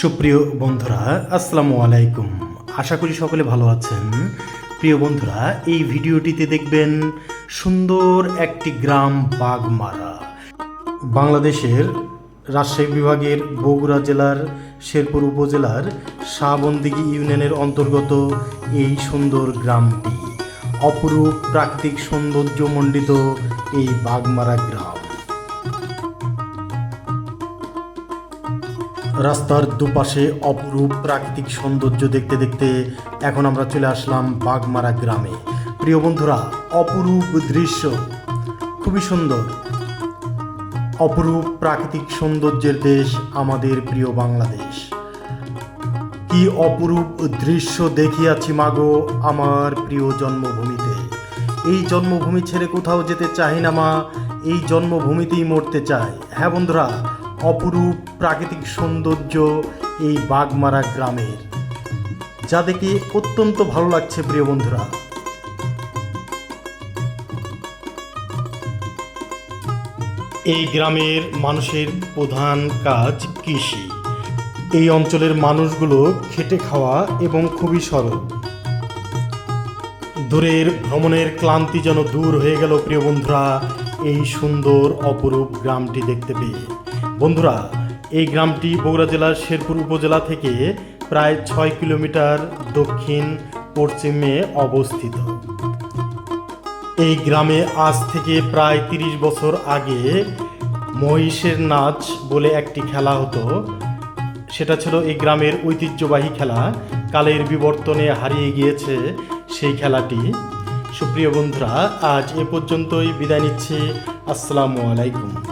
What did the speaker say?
সুপ্রিয় বন্ধুরা, আসসালামু আলাইকুম। আশা করি সকলে ভালো আছেন। প্রিয় বন্ধুরা, এই ভিডিওটিতে দেখবেন সুন্দর একটি গ্রাম বাগমারা। বাংলাদেশের রাজশাহী বিভাগের বগুড়া জেলার, শেরপুর উপজেলার, শাহবন্দিগি ইউনিয়নের অন্তর্গত এই সুন্দর গ্রামটি। অপরূপ প্রাকৃতিক সৌন্দর্যমণ্ডিত এই বাগমারা গ্রাম। রাস্তার দুপাশে অপরূপ প্রাকৃতিক সৌন্দর্য দেখতে দেখতে এখন আমরা চলে আসলাম বাগমারা গ্রামে। প্রিয় বন্ধুরা, অপরূপ দৃশ্য। খুবই সুন্দর। অপরূপ প্রাকৃতিক সৌন্দর্যের দেশ আমাদের প্রিয় বাংলাদেশ। কি অপরূপ দৃশ্য দেখিয়াছি মাগো আমার প্রিয় জন্মভূমিতে। এই জন্মভূমি ছেড়ে কোথাও যেতে চাই না মা, এই জন্মভূমিতেই মরতে চাই। হ্যাঁ বন্ধুরা অপরূপ প্রাকৃতিক সৌন্দর্য এই বাগমারা গ্রামের, যা দেখে অত্যন্ত ভালো লাগছে প্রিয় বন্ধুরা। এই গ্রামের মানুষের প্রধান কাজ কৃষি। এই অঞ্চলের মানুষগুলো খেটে খাওয়া এবং খুবই সরল। দূরের ভ্রমণের ক্লান্তি যেন দূর হয়ে গেল প্রিয় বন্ধুরা, এই সুন্দর অপরূপ গ্রামটি দেখতে পেয়ে। বন্ধুরা, এই গ্রামটি বগুড়া জেলার শেরপুর উপজেলা থেকে প্রায় ছয় কিলোমিটার দক্ষিণ পশ্চিমে অবস্থিত। এই গ্রামে আজ থেকে প্রায় তিরিশ বছর আগে মহিষের নাচ বলে একটি খেলা হতো। সেটা ছিল এই গ্রামের ঐতিহ্যবাহী খেলা। কালের বিবর্তনে হারিয়ে গিয়েছে সেই খেলাটি। সুপ্রিয় বন্ধুরা, আজ এ পর্যন্তই। বিদায় নিচ্ছি। আসসালামু আলাইকুম।